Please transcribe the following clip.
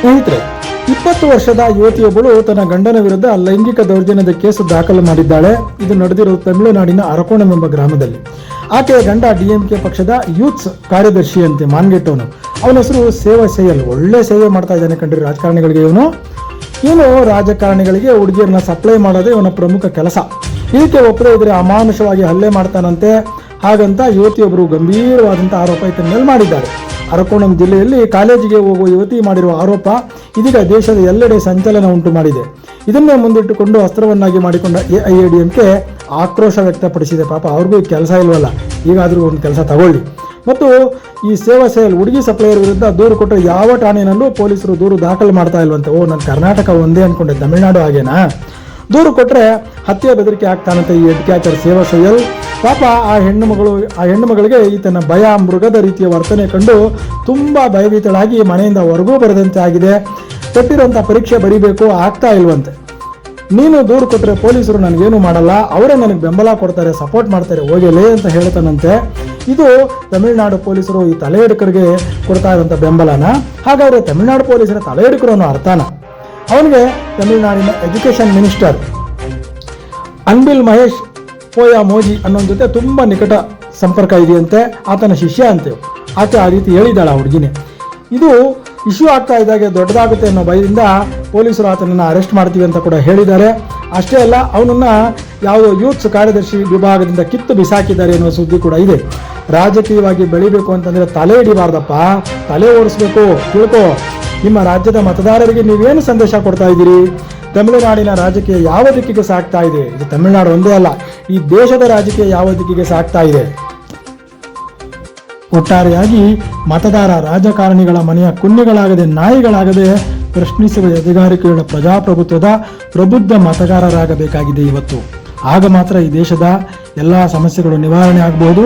ಸ್ನೇಹಿತರೆ, ಇಪ್ಪತ್ತು ವರ್ಷದ ಯುವತಿಯೊಬ್ಬಳು ತನ್ನ ಗಂಡನ ವಿರುದ್ಧ ಲೈಂಗಿಕ ದೌರ್ಜನ್ಯದ ಕೇಸು ದಾಖಲು ಮಾಡಿದ್ದಾಳೆ. ಇದು ನಡೆದಿರುವುದು ತಮಿಳುನಾಡಿನ ಅರಕೋಣಂ ಎಂಬ ಗ್ರಾಮದಲ್ಲಿ. ಆಕೆಯ ಗಂಡ ಡಿಎಂಕೆ ಪಕ್ಷದ ಯೂತ್ಸ್ ಕಾರ್ಯದರ್ಶಿಯಂತೆ ಮಾನ್ಗೆಟ್ಟವನು. ಅವನ ಹೆಸರು ಸೇವಾ ಸೇಯಲ್. ಒಳ್ಳೆ ಸೇವೆ ಮಾಡ್ತಾ ಇದ್ದಾನೆ ಕಂಡ್ರಿ ರಾಜಕಾರಣಿಗಳಿಗೆ ಇವನು. ಇವನು ರಾಜಕಾರಣಿಗಳಿಗೆ ಹುಡುಗಿಯರನ್ನ ಸಪ್ಲೈ ಮಾಡೋದೇ ಇವನ ಪ್ರಮುಖ ಕೆಲಸ. ಇದಕ್ಕೆ ಒಬ್ಬರೇ ಇದ್ರೆ ಅಮಾನುಷವಾಗಿ ಹಲ್ಲೆ ಮಾಡ್ತಾನಂತೆ. ಹಾಗಂತ ಯುವತಿಯೊಬ್ಬರು ಗಂಭೀರವಾದಂಥ ಆರೋಪ ಈತನ ಮೇಲೆ ಮಾಡಿದ್ದಾರೆ. ಅರಕೋಣಂ ಜಿಲ್ಲೆಯಲ್ಲಿ ಕಾಲೇಜಿಗೆ ಹೋಗುವ ಯುವತಿ ಮಾಡಿರುವ ಆರೋಪ ಇದೀಗ ದೇಶದ ಎಲ್ಲೆಡೆ ಸಂಚಲನ ಉಂಟು ಮಾಡಿದೆ. ಇದನ್ನೇ ಮುಂದಿಟ್ಟುಕೊಂಡು ಅಸ್ತ್ರವನ್ನಾಗಿ ಮಾಡಿಕೊಂಡ ಎಐಎಡಿಎಂಕೆ ಆಕ್ರೋಶ ವ್ಯಕ್ತಪಡಿಸಿದೆ. ಪಾಪ ಅವ್ರಿಗೂ ಕೆಲಸ ಇಲ್ವಲ್ಲ, ಈಗಾದರೂ ಒಂದು ಕೆಲಸ ತಗೊಳ್ಳಿ. ಮತ್ತು ಈ ಸೇವಾ ಸೇಲ್ ಹುಡುಗಿ ಸಪ್ಲೈಯರ್ ವಿರುದ್ಧ ದೂರು ಕೊಟ್ಟರೆ ಯಾವ ಠಾಣೆನಲ್ಲೂ ಪೊಲೀಸರು ದೂರು ದಾಖಲು ಮಾಡ್ತಾ ಇಲ್ವಂತೆ. ಓ, ನಾನು ಕರ್ನಾಟಕ ಒಂದೇ ಅನ್ಕೊಂಡೆ, ತಮಿಳುನಾಡು ಹಾಗೇನಾ? ದೂರು ಕೊಟ್ಟರೆ ಹತ್ಯೆ ಬೆದರಿಕೆ ಆಗ್ತಾನಂತೆ ಈ ಕ್ಯಾಚರ್ ಸೇವಾ ಸೈಯಲ್ ಪಾಪ ಆ ಹೆಣ್ಣು ಮಗಳು, ಆ ಹೆಣ್ಣು ಮಗಳಿಗೆ ಈತನ ಭಯ, ಮೃಗದ ರೀತಿಯ ವರ್ತನೆ ಕಂಡು ತುಂಬ ಭಯಭೀತಳಾಗಿ ಮನೆಯಿಂದ ಹೊರಗೂ ಬರದಂತೆ ಆಗಿದೆ. ಕೊಟ್ಟಿರುವಂಥ ಪರೀಕ್ಷೆ ಬರೀಬೇಕು, ಆಗ್ತಾ ಇಲ್ವಂತೆ. ನೀನು ದೂರು ಕೊಟ್ಟರೆ ಪೊಲೀಸರು ನನಗೇನು ಮಾಡಲ್ಲ, ಅವರೇ ನನಗೆ ಬೆಂಬಲ ಕೊಡ್ತಾರೆ, ಸಪೋರ್ಟ್ ಮಾಡ್ತಾರೆ, ಹೋಗಲೇ ಅಂತ ಹೇಳ್ತಾನಂತೆ. ಇದು ತಮಿಳುನಾಡು ಪೊಲೀಸರು ಈ ತಲೆ ಹಿಡ್ಕರಿಗೆ ಕೊಡ್ತಾ ಇರುವಂಥ ಬೆಂಬಲನ. ಹಾಗಾದರೆ ತಮಿಳುನಾಡು ಪೊಲೀಸರ ತಲೆ ಹಿಡುಕರು ಅನ್ನೋ ಅರ್ಥನ? ಅವನಿಗೆ ತಮಿಳುನಾಡಿನ education minister Anbil Mahesh Poyyamozhi ಅನ್ನೋ ಜೊತೆ ತುಂಬ ನಿಕಟ ಸಂಪರ್ಕ ಇದೆಯಂತೆ ಆತನ ಶಿಷ್ಯ ಅಂತೆ. ಆಕೆ ಆ ರೀತಿ ಹೇಳಿದ್ದಾಳೆ ಆ ಹುಡುಗಿನೇ. ಇದು ಇಶ್ಯೂ ಆಗ್ತಾ ಇದ್ದಾಗೆ ದೊಡ್ಡದಾಗುತ್ತೆ ಅನ್ನೋ ಭಯದಿಂದ ಪೊಲೀಸರು ಆತನನ್ನು ಅರೆಸ್ಟ್ ಮಾಡ್ತೀವಿ ಅಂತ ಕೂಡ ಹೇಳಿದ್ದಾರೆ. ಅಷ್ಟೇ ಅಲ್ಲ, ಅವನನ್ನು ಯಾವುದೋ ಯೂತ್ಸ್ ಕಾರ್ಯದರ್ಶಿ ವಿಭಾಗದಿಂದ ಕಿತ್ತು ಬಿಸಾಕಿದ್ದಾರೆ ಅನ್ನೋ ಸುದ್ದಿ ಕೂಡ ಇದೆ. ರಾಜಕೀಯವಾಗಿ ಬೆಳಿಬೇಕು ಅಂತಂದರೆ ತಲೆ ಹಿಡಿಬಾರ್ದಪ್ಪ. ತಲೆ ಓಡಿಸ್ಬೇಕು. ತಿಳ್ಕೊ. ನಿಮ್ಮ ರಾಜ್ಯದ ಮತದಾರರಿಗೆ ನೀವೇನು ಸಂದೇಶ ಕೊಡ್ತಾ ಇದ್ದೀರಿ? ತಮಿಳುನಾಡಿನ ರಾಜಕೀಯ ಯಾವ ದಿಕ್ಕಿಗೆ ಸಾಕ್ತಾ ಇದೆ? ಇದು ತಮಿಳುನಾಡು ಒಂದೇ ಅಲ್ಲ, ಈ ದೇಶದ ರಾಜಕೀಯ ಯಾವ ದಿಕ್ಕಿಗೆ ಸಾಗ್ತಾ ಇದೆ? ಒಟ್ಟಾರೆಯಾಗಿ ಮತದಾರ ರಾಜಕಾರಣಿಗಳ ಮನೆಯ ಕುನ್ನಿಗಳಾಗದೆ ನಾಯಿಗಳಾಗದೆ ಪ್ರಶ್ನಿಸುವ ಅಧಿಕಾರಿಗಳ ಪ್ರಜಾಪ್ರಭುತ್ವದ ಪ್ರಬುದ್ಧ ಮತಗಾರರಾಗಬೇಕಾಗಿದೆ ಇವತ್ತು. ಆಗ ಮಾತ್ರ ಈ ದೇಶದ ಎಲ್ಲ ಸಮಸ್ಯೆಗಳು ನಿವಾರಣೆ ಆಗಬಹುದು.